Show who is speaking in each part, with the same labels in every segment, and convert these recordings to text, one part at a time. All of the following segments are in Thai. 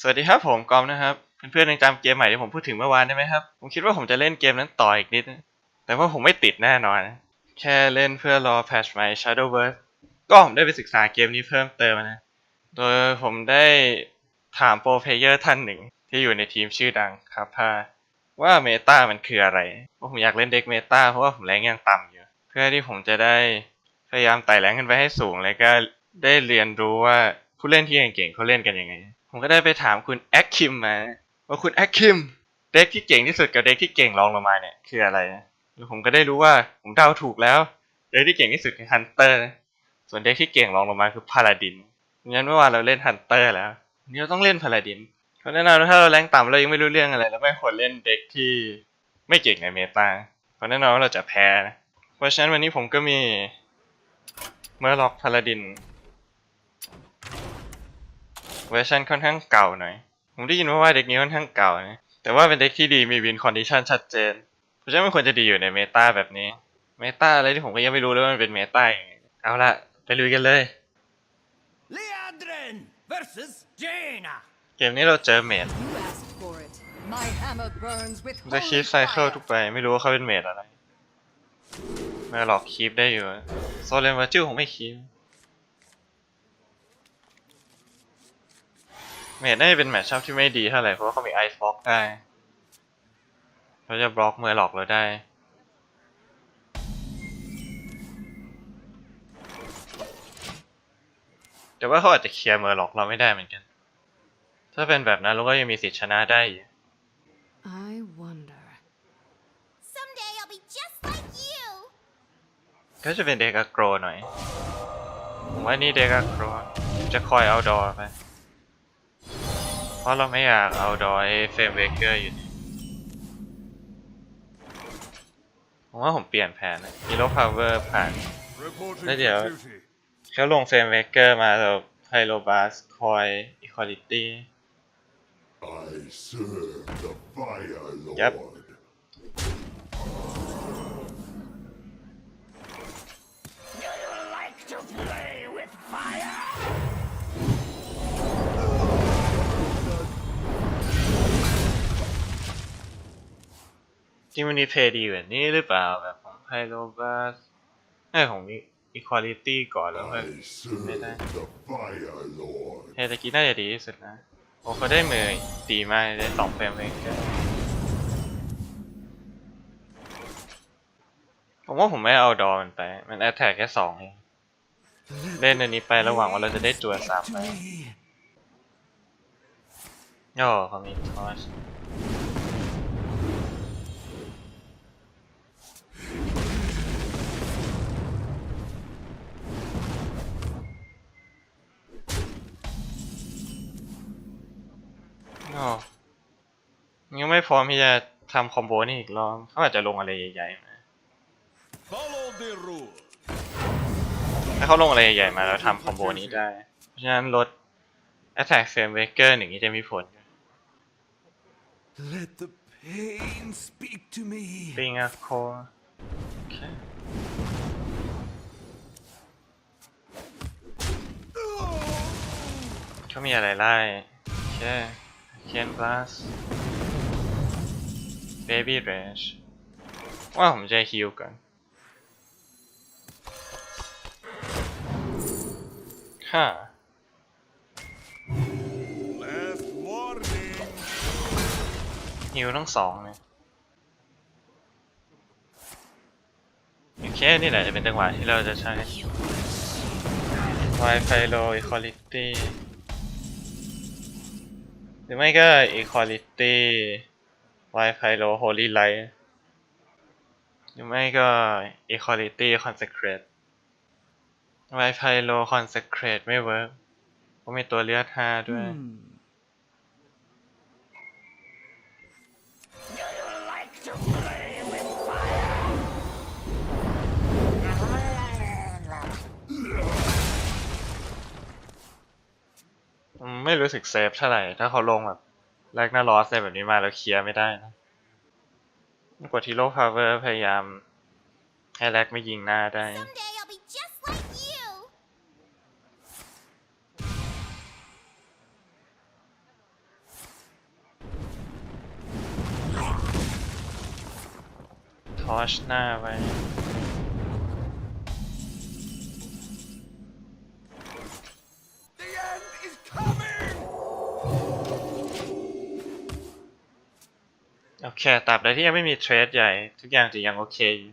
Speaker 1: สวัสดีครับผมกอมนะครับ เพื่อนๆยังจำเกมใหม่ที่ผมพูดถึงเมื่อวานได้ไหมครับ ผมคิดว่าผมจะเล่นเกมนั้นต่ออีกนิด แต่ว่าผมไม่ติดแน่นอน แค่เล่นเพื่อรอแพทช์ใหม่ Shadowverse ก็ผมได้ไปศึกษาเกมนี้เพิ่มเติมนะ โดยผมได้ถามโปรเพลเยอร์ท่านหนึ่ง ที่อยู่ในทีมชื่อดังครับพาว่าเมตามันคืออะไรว่าผมอยากเล่นเด็กเมตาเพราะว่าผมแรงยังต่ำอยู่ เพื่อที่ผมจะได้พยายามไต่แรงขึ้นไปให้สูง แล้วก็ได้เรียนรู้ว่าผู้เล่นที่เก่งๆเขาเล่นกันยังไง ผมก็ได้ไปถามคุณแอคคิมมาว่าคุณแอคคิมเด็กที่เก่งที่สุดกับเด็กที่เก่งรองลงมาเนี่ยคืออะไรนะแล้วผมก็ได้รู้ว่าผมเดาถูกแล้วเด็กที่เก่งที่สุดคือฮันเตอร์ส่วนเด็กที่เก่งรองลงมาคือพาลาดินงั้นเมื่อวานเราเล่นฮันเตอร์แล้ววันนี้เราต้องเล่นพาลาดินเพราะแน่นอนว่าถ้าเราแรงต่ำเรายังไม่รู้เรื่องอะไรเราไม่ควรเล่นเด็กที่ไม่เก่งในเมตาเพราะแน่นอนว่าเราจะแพ้ เพราะฉะนั้นวันนี้ผมก็มีเมอร์ล็อกพาลาดิน เวอร์ชันค่อนข้างเก่าหน่อย ผมได้ยินมาว่าเด็กนี้ค่อนข้างเก่านะ แต่ว่าเป็นเด็กที่ดีมีวินคอนดิชันชัดเจน เพราะฉะนั้นมันควรจะดีอยู่ในเมตาแบบนี้ เมตาอะไรที่ผมก็ยังไม่รู้เลยว่ามันเป็นเมตายังไงเอาละไปลุยกันเลย
Speaker 2: Leandrin versus Jaina.
Speaker 1: เกมนี้เราเจอเมด
Speaker 3: You asked for it. My hammer burns with
Speaker 1: จะคีฟ
Speaker 3: holy
Speaker 1: ไซเคิล
Speaker 3: fire.
Speaker 1: ทุกไปไม่รู้ว่าเขาเป็นเมดอะไรไม่หรอกคีฟได้อยู่โซเลนวาจิลผมไม่คีฟ เมดน่าจะเป็นแมทชัพที่ไม่ดีเท่าไหร่เพราะว่าเขามีไอซ์บล็อกได้เขาจะบล็อกเมื่อหลอกเราได้แต่ว่าเขาอาจจะเคลียร์เมอร์หลอกเราไม่ได้เหมือนกัน ถ้าเป็นแบบนั้นเราก็ยังมีสิทธิ์ชนะได้อยู่
Speaker 3: I wonder.
Speaker 4: Someday I'll be just like you.
Speaker 1: ก็จะเป็นเด็กอะโกรหน่อย ผมว่านี่เด็กอะโกรจะคอยเอาดอไปเพ ราะเราไม่อยากเอาดอให้เฟรมเวเกอร์อยู่นี่ผมว่าผมเปลี่ยนแผนนะฮีโร่พาวเวอร์ผ่าน
Speaker 2: Reporting
Speaker 1: Đây giờ.
Speaker 2: for duty.
Speaker 1: เขาลงเฟรมเวเกอร์มาแล้วไพโรบาสคอยอีควอลิตี้
Speaker 5: I serve
Speaker 1: ริงมันมีเพย์ดีแบบนี้หรือเปล่าแบบของไพโรบาสไอ้ยของอีควอลิตี้ก่อนแล้วค่อย
Speaker 5: I serve
Speaker 1: Đây.
Speaker 5: the Fire Lord.
Speaker 1: เฮตะกี้น่าจะดีที่สุดนะ โอ้เขาได้มือดีมากได้สองเฟรมเองผมว่าผมไม่เอาดอมันไป มันแอตแทกแค่สองเองเล่นอันนี้ไประหว่างว่าเราจะได้จัวสามไปย่อเขามีทอช อ๋อยังไม่พร้อมที่จะทำคอมโบนี่อีกรอบเขาอาจจะลงอะไรใหญ่ๆมา
Speaker 2: Follow the rule.
Speaker 1: ถ้าเขาลงอะไรใหญ่ๆมาแล้วทำคอมโบนี้ได้ เพราะฉะนั้นลด Attack Frame Waker หนึ่งนี้จะมีผล
Speaker 2: Let the pain speak to me.
Speaker 1: ปิงอะโคโอเคเขามีอะไรไล่โอ เคเคนบลัสเบบี้เรชว่าผมจะฮิลกันฮ่า
Speaker 2: Last warning.
Speaker 1: ฮิลทั้งสองเลยโอเคนี่แหละจะเป็นจังหวะที่เราจะใช้ Wi-Fi low equality หรือไม่ก็ equality Wi-Fi low holy light หรือไม่ก็ equality consecrate Wi-Fi low consecrate ไม่เวิร์กเพราะมีตัวเลือด5ด้วย ไม่รู้สึกเซฟเท่าไหร่ ถ้าเขาลงแบบแลกหน้าลอสอะไรแบบนี้มาแล้วเคลียร์ไม่ได้นะกว่าที่โลพาวเวอร์พยายามให้แลกไม่ยิงหน้าได้
Speaker 4: ท
Speaker 1: อชหน้าไว้ โอเคตราบใดที่ยังไม่มีเทรดใหญ่ ทุกอย่างจะยังโอเคอยู่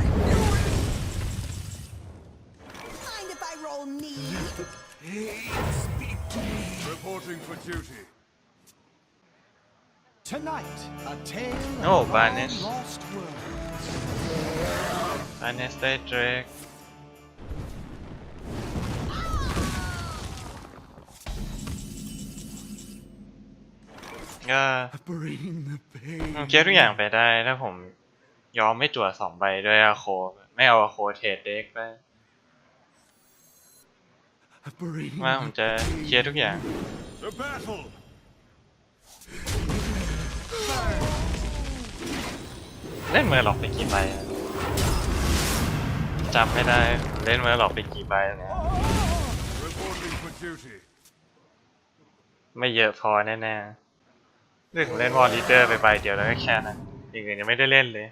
Speaker 2: I knew it!
Speaker 4: Mind if I roll knee?
Speaker 2: Speak to me. Reporting for duty.
Speaker 6: Tonight, a tale
Speaker 1: โอ้
Speaker 6: of
Speaker 1: บาเนส
Speaker 6: lost world.
Speaker 1: บาเนสได้เดรก ก็
Speaker 6: Bring the pain.
Speaker 1: ผมเก็บทุกอย่างไปได้ถ้าผมยอมไม่จั่วสองใบด้วยอาโค ไม่เอาอาโคเทรดเด็กไปว่าผมจะเคลียร์ทุกอย่างเล่นเมอร์หลอกไปกี่ใบจำไม่ได้เล่นเมอร์หลอกไปกี่ใบแล้ว
Speaker 2: Reporting for duty.
Speaker 1: ไม่เยอะพอแน่ๆ เรื่งเล่นวอลลีเดอร์ไปใบเดียวแล้วก็แค่นั้นอย่างอื่นยังไม่ได้เล่นเลย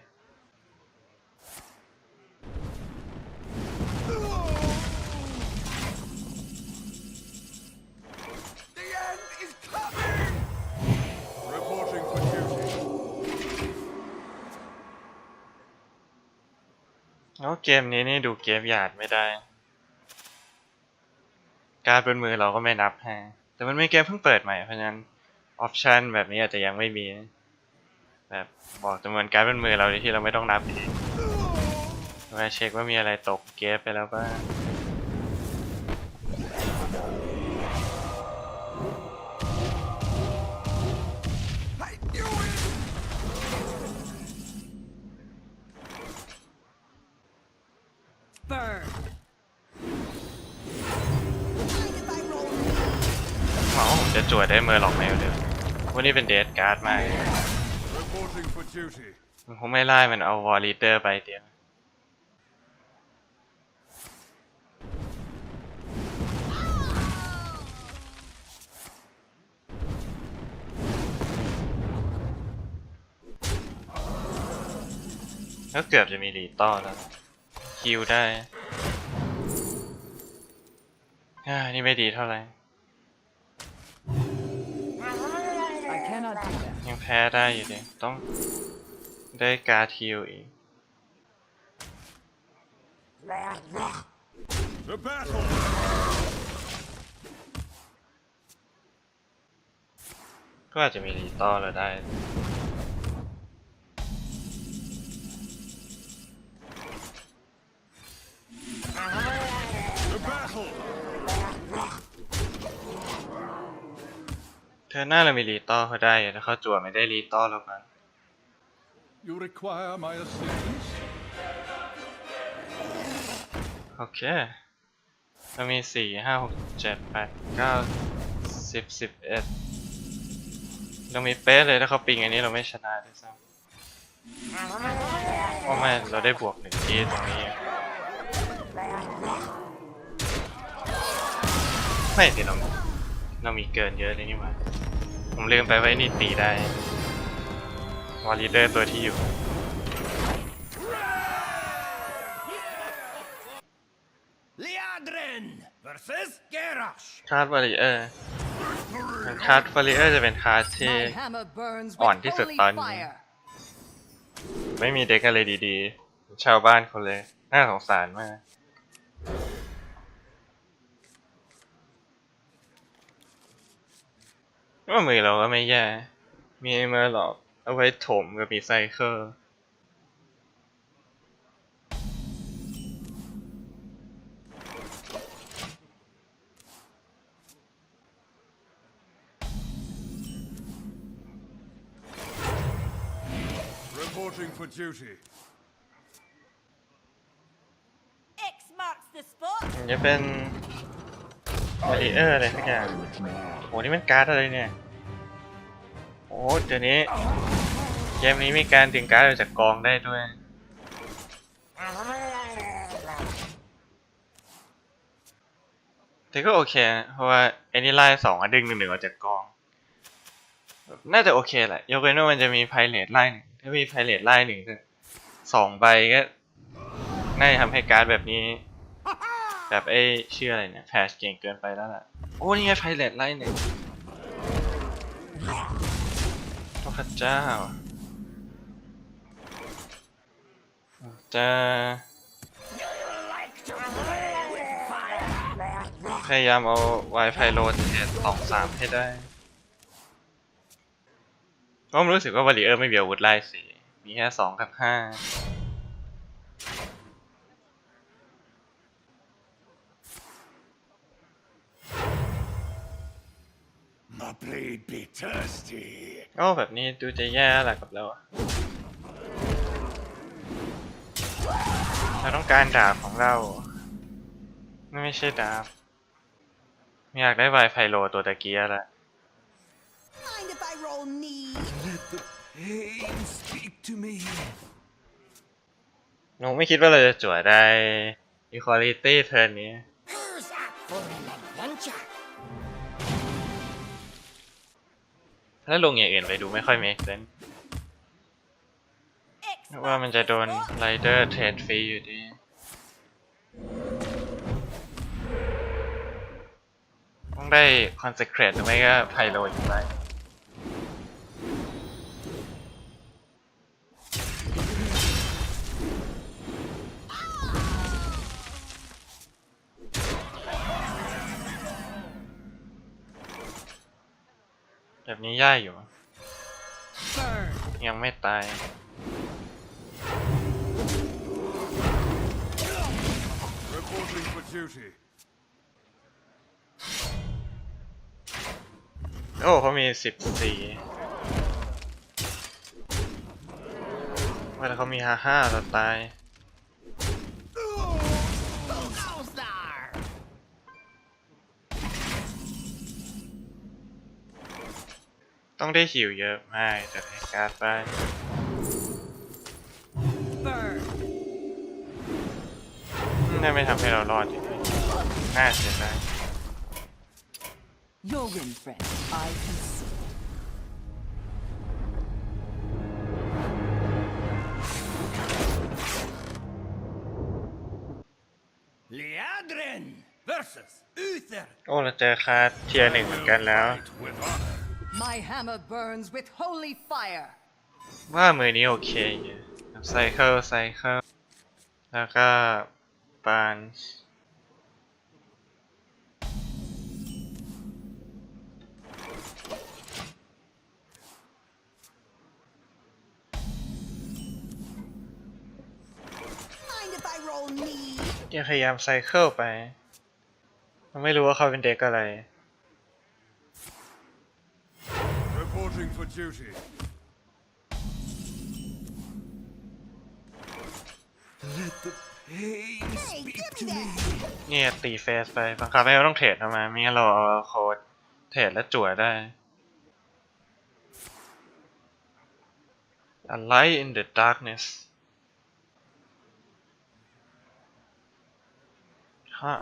Speaker 1: แล้วเกมนี้นี่ดูเกมหยาดไม่ได้ การดบนมือเราก็ไม่นับให้แต่มันม่เกมเพิ่งเปิดใหม่เพราะฉะนั้น ออปชันแบบนี้อาจจะยังไม่มี แบบบอกจำนวนการดบนมือเราโดยที่เราไม่ต้องนับเองมาเช็คว่ามีอะไรตกเกมไปแล้วบ้าง
Speaker 2: I knew it!
Speaker 3: Burn.
Speaker 4: Mind if I roll knee?
Speaker 1: หวังว่าผมจะจวดได้เมอร์หลอกแมวเลย วันนี้เป็นเดทการ์ดมากเลย
Speaker 2: Reporting for duty.
Speaker 1: ผมคงไม่ไล่มันเอาวอลลีเดอร์ไปเดียว ก็เกือบจะมีรีต่อแล้วคิวได้อ่านี่ไม่ดีเท่าไหร่ ยังแพ้ได้อยู่ดิต้องได้การดฮิวอีก
Speaker 2: The battle!
Speaker 1: ก็อาจจะมีรีต่อแล้วได้
Speaker 2: The battle!
Speaker 1: ธอหน้าเรามีรีต่อเขาได้อยู่แต่เขาจั่วไม่ได้รีต่อแล้วกัน
Speaker 2: You require my assistance?
Speaker 1: โอเค เรามีสี่ห้าหกเจ็ดแปดเก้าสิบสิบเอ็ดเรามีเป๊ะเลยถ้าเขาปิงอันนี้เราไม่ชนะด้วยซ้ำเพราะไม่เราได้บวกหนึ่งทีตรงนี้ ไม่สิเราเรามีเกินเยอะเลยนี่หว่า ผมลืมไปว่าไอ้นี่ตีได้วอลลีเดอร์ตัวที่อยู่
Speaker 2: Liadrin versus Gerash.
Speaker 1: คาร์ดวอลลีเออร์คาร์ดวอลลีเออร์จะเป็นคาร์ดที่
Speaker 3: My hammer burns with
Speaker 1: อ่อนที่สุด
Speaker 3: holy
Speaker 1: ตอนนี้
Speaker 3: fire.
Speaker 1: ไม่มีเด็กอะไรดีๆ ชาวบ้านคนเลย น่าสงสารมาก ว่ามือเราก็ไม่แย่ มีเมอร์หลอกเอาไว้ถมกับมีไซเคิล
Speaker 2: Reporting for duty.
Speaker 4: X marks the spot.
Speaker 1: มันจะเป็น วอลลีเออร์อะไรสักอย่างโหนี่มันการ์ดอะไรเนี่ยโอ้เดี๋ยวนี้เกมนี้มีการดึงการ์ดออกจากกองได้ด้วย
Speaker 2: The
Speaker 1: แต่ก็โอเคนะเพราะว่าไอ้นี่ไล่สองอะดึงหนึ่งหนึ่งออกจากกอง น่าจะโอเคแหละ ยกเว้นว่ามันจะมีไพเรตไล่หนึ่งถ้ามีไพเรตไล่หนึ่งก็สองใบก็ น่าจะทำให้การ์ดแบบนี้ แบบไอ้ชื่ออะไรเนี่ยแพชเก่งเกินไปแล้วแหละโอ้นี่ไงไพเรตไล่หนึ่งโอ้พระเจ้าจะพยายามเอาไวไฟโลดเทสสองสามให้ได้เพราะผมรู้สึกว่าวอลเลเยอร์ไม่มีอาวุธไล่สีมีแค่สองกับห้า
Speaker 6: My blade be thirsty.
Speaker 1: โอ้แบบนี้ดูจะแย่แหละกับเราอะเราต้องการดาบของเรา ไม่ใช่ดาบไม่อยากได้ไวไฟโลตัวตะเกียละ
Speaker 4: Mind if I roll knee?
Speaker 6: Let the pain speak to me.
Speaker 1: หนูไม่คิดว่าเราจะจั่วได้ equality เทิร์นนี้ ถ้าลงอย่างอื่นไปดูไม่ค่อย make sense เพราะว่ามันจะโดนไรเดอร์เทรดฟรีอยู่ดีต้องได้คอนเซ็ปต์หรือไม่ก็ไพโลอีกไร ย่ายอยู่ ยังไม่ตาย
Speaker 2: Reporting for duty.
Speaker 1: โอ้เขามีสิบสี่ว่าแต่เขามีห้าห้าเราตาย ต้องได้หิวเยอะไม่จะให้การ์ดไป
Speaker 3: Burn.
Speaker 1: น่าไม่ทำให้เรารอดอยู่ดีน่าเสียดาย
Speaker 3: Your win, friend. I can see.
Speaker 6: Leadrin versus Uther.
Speaker 1: โอ้เราเจอคาร์ดเทียร์หนึ่งเหมือนกันแล้ว
Speaker 2: With honor.
Speaker 3: My hammer burns with holy fire.
Speaker 1: ว่ามือนี้โอเคอยู่ไซเคิลไซเคิลแล้วก็บานยังพยายามไซเคิลไป มันไม่รู้ว่าเขาเป็นเด็กอะไร
Speaker 2: Reporting for duty.
Speaker 6: Let the pain speak to me.
Speaker 1: เนี่ยตีเฟสไปบังคับให้เราต้องเทรดออกมาไม่งั้นเราเอาโค้ดเทรดแล้วจั่วได้ A light in the darkness ฮะ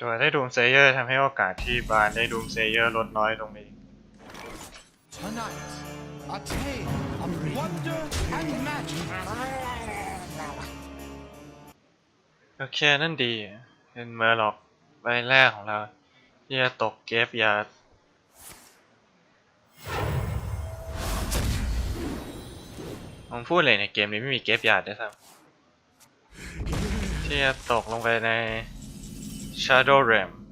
Speaker 1: จั่วได้ดูมเซเยอร์ทำให้โอกาสที่บานได้ดูมเซเยอร์ลดน้อยลงไปอีก
Speaker 6: Tonight, a tale of wonder and magic.
Speaker 1: โอเค นั่นดี เป็นเมอร์ล็อกใบแรกของเราที่จะตกเกฟยาดผมพูดเลยในเกมนี้ไม่มีเกฟยาดด้วยซ้ำที่จะตกลงไปใน Shadow Realm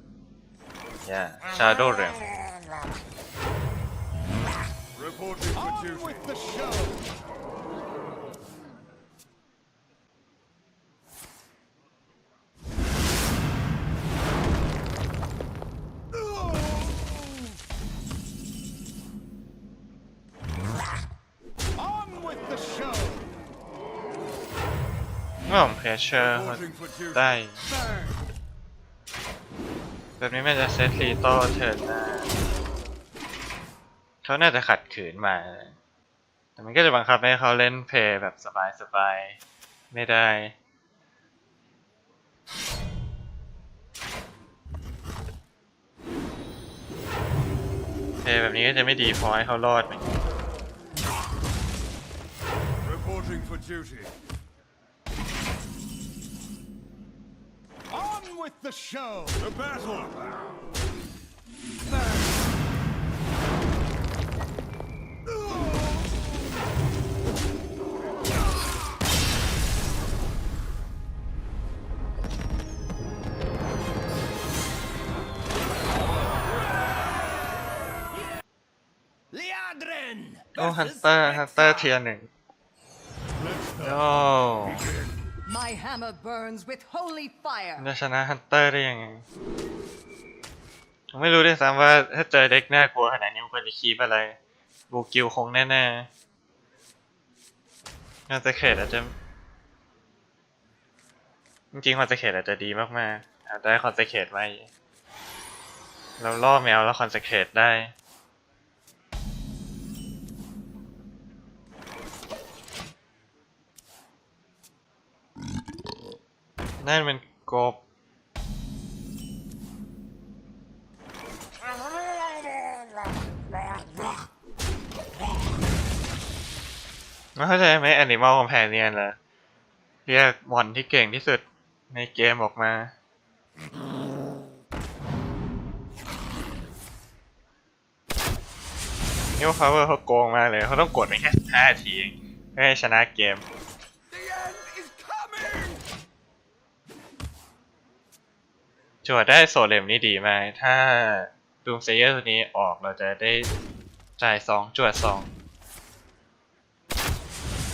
Speaker 1: yeah Shadow Realm
Speaker 2: Reporting for
Speaker 6: On
Speaker 2: duty.
Speaker 6: with the show. On with the show.
Speaker 1: เแบบนี้มันจะเซตรีโต้เทิร์นหน้าเขาน่าจะขัดขืนมา แต่มันก็จะบังคับให้เขาเล่นเพย์แบบสบายๆ ไม่ได้เทแบบนี้ก็จะไม่ดีพอให้เขารอด
Speaker 2: Reporting for duty.
Speaker 6: On with the show!
Speaker 2: The battle.
Speaker 6: Liadrin!
Speaker 1: โอ้ฮันเตอร์ฮันเตอร์เทียร์หนึ่งโอ้
Speaker 3: My hammer burns with holy fire.
Speaker 1: จะชนะฮันเตอร์ได้ยังไง ไม่รู้ด้วยซ้ำว่าถ้าเจอเด็กน่ากลัวขนาดนี้มันควรจะคีบอะไร บูกิวคงแน่ๆน่าจะเขตอาจจะ จริงๆคอนเซเคตอาจจะดีมากๆอาจจะได้คอนเซเคตมาอีกเราล่อแมวแล้วคอนเซเคตได้ นั่นเป็นกบไม่เข้าใจไหม Animal Companion เหรอเรียกมอนที่เก่งที่สุดในเกมออกมานี่ว่า power เขาโกงมากเลย เขาต้องกดไม่แค่5นาทีเองเพื่อให้ชนะเกม จวดได้โซเลมนี่ดีมาก ถ้าดูมเซเยอร์ตัวนี้ออกเราจะได้จ่ายสองจวดสอง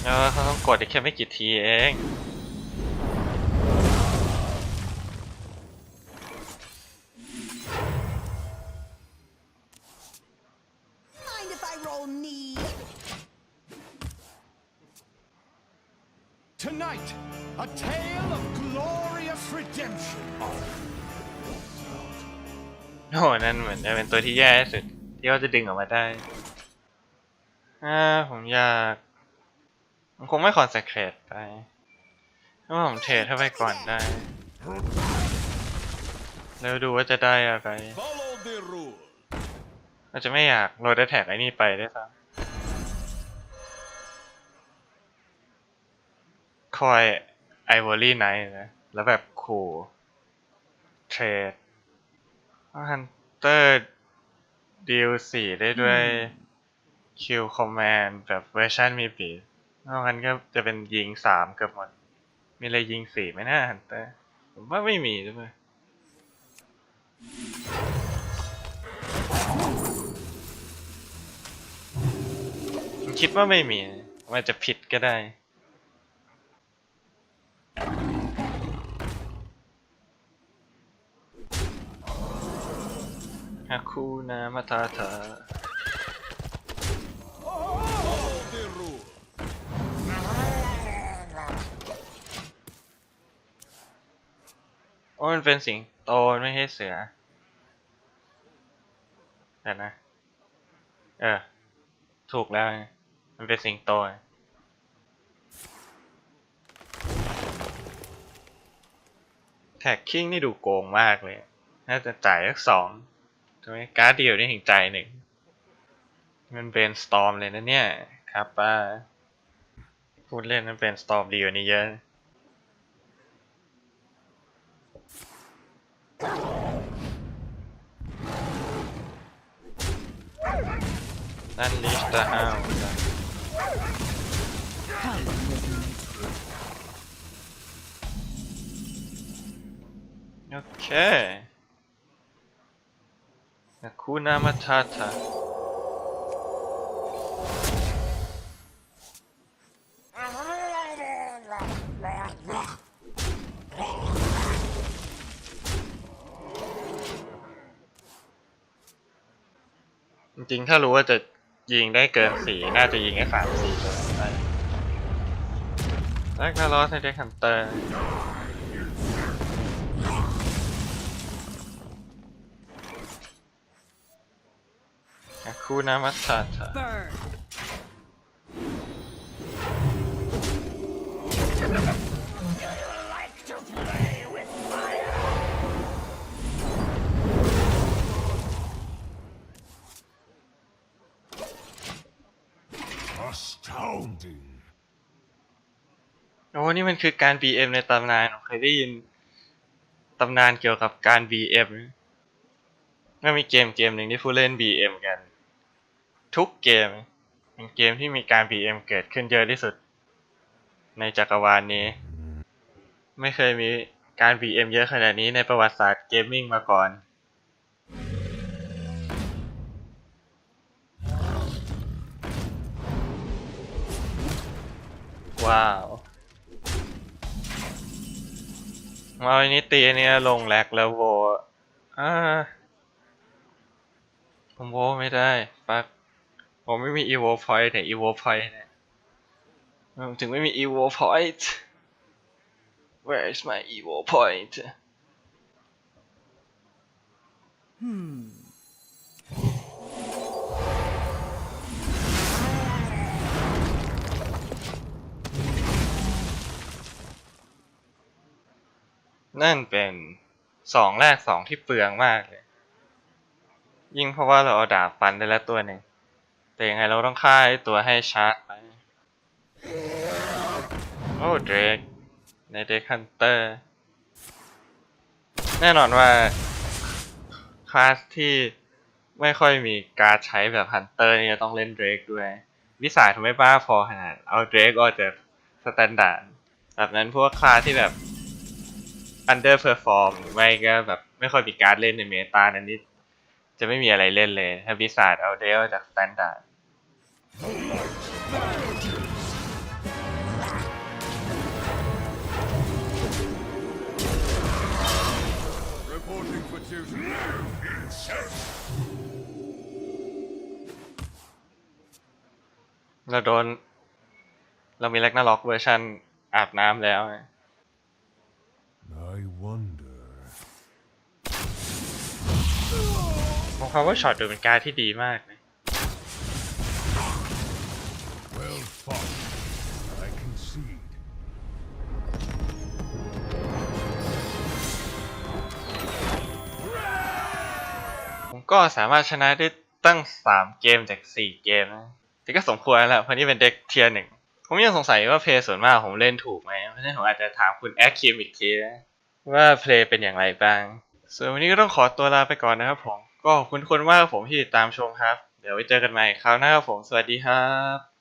Speaker 1: แล้วเขาต้องกดอีกแค่ไม่กี่ทีเอง โอ้โหนั่นเหมือนจะเป็นตัวที่แย่ที่สุด ที่เขาจะดึงออกมาได้อ่าผมอยากผมคงไม่คอนเซนเทรตไปถ้าผมเทรดเข้าไปก่อนได้ แล้วดูว่าจะได้อะไร
Speaker 2: Follow the rule.
Speaker 1: เราจะไม่อยากโรดแท็กไอ้นี่ไปด้วยซ้ำคอยไอวอรี่ไนท์นะ แล้วแบบขู่เทรด ฮันเตอร์ดีลสี่ได้ด้วยคิวคอมแมนแบบเวอร์ชันมีปีนอกนั้นก็จะเป็นยิงสามเกือบหมด มีอะไรยิงสี่ไหมนะฮันเตอร์ ผมว่าไม่มีด้วยคิดว่าไม่มีมันจะผิดก็ได้ ฮาคูนามาตาถาโอ้มันเป็นสิงโตไม่ใช่เสือแต่นะ เออ ถูกแล้ว มันเป็นสิงโตแท็กคิงนี่ดูโกงมากเลย น่าจะจ่ายสักสอง ทำไมการ์ดเดียวนี่ถึงจ่ายหนึ่ง มันเป็นสตอมเลยนะเนี่ย ครับป้า พูดเล่นมันเป็นสตอมดีกว่านี้เยอะนั่นลิสต์ห้าวโอเค นาคูนามาทาทาจริงๆ ถ้ารู้ว่าจะยิงได้เกินสี่น่าจะยิงแค่สามสี่เลยได้แล้วก็ลอสในเด็กฮันเตอร์ คูนามัสาตาโอ้นี่มันคือการ BM ในตำนานเคยได้ยินตำนานเกี่ยวกับการ BM ไม่มีเกมเกมหนึ่งที่ผู้เล่น BM กัน ทุกเกม เป็นเกมที่มีการ BM เกิดขึ้นเยอะที่สุด ในจักรวาลนี้ ไม่เคยมีการ BM เยอะขนาดนี้ในประวัติศาสตร์เกมมิ่งมาก่อน ว้าวเอาอันนี้ตีอันนี้ลงแลกแล้วโวอ่าผมโวไม่ได้ปัก ผมไม่มี evo point เนี่ย evo point เนี่ยถึงไม่มี evo point where is my evo point นั่นเป็นสองแรกสองที่เปลืองมากเลย ยิ่งเพราะว่าเราเอาดาบฟันได้แล้วตัวหนึ่ง แต่ยังไงเราต้องฆ่าไอ้ตัวให้ชาร์จไป โอ้เดรกในเดรกฮันเตอร์ แน่นอนว่า คลาสที่ไม่ค่อยมีการใช้แบบฮันเตอร์นี่จะต้องเล่นเดรกด้วย วิสัยทำไม่บ้าพอขนาด เอาเดรกออกจากสแตนดาร์ดแบบนั้นพวกคลาสที่แบบ underperform หรือไม่ก็แบบไม่ค่อยมีการเล่นในเมตานั้นนี่ จะไม่มีอะไรเล่นเลย ถ้าวิสัยเอาเดรกออกจากสแตนดาร์ดเราโดน เรามีแล็กนาล็อกเวอร์ชันอาบน้ำแล้ว
Speaker 5: I wonder.
Speaker 1: ผมความว่าช็อตดูเป็นการดที่ดีมากเลย
Speaker 5: Well fought. I concede.
Speaker 1: ผมก็สามารถชนะได้ตั้ง 3 เกมจาก 4 เกมนะแต่ก็สมควรแล้วแหละเพราะนี่เป็นเด็กเทียร์หนึ่งผมยังสงสัยว่าเพลย์ส่วนมากผมเล่นถูกไหมเพราะฉะนั้นผมอาจจะถามคุณแอคคิมอีกทีนะว่าเพลย์เป็นอย่างไรบ้าง ส่วนวันนี้ก็ต้องขอตัวลาไปก่อนนะครับผม ก็ขอบคุณทุกคนมากผมที่ติดตามชมครับ เดี๋ยวไว้เจอกันใหม่คราวหน้าครับผมสวัสดีครับ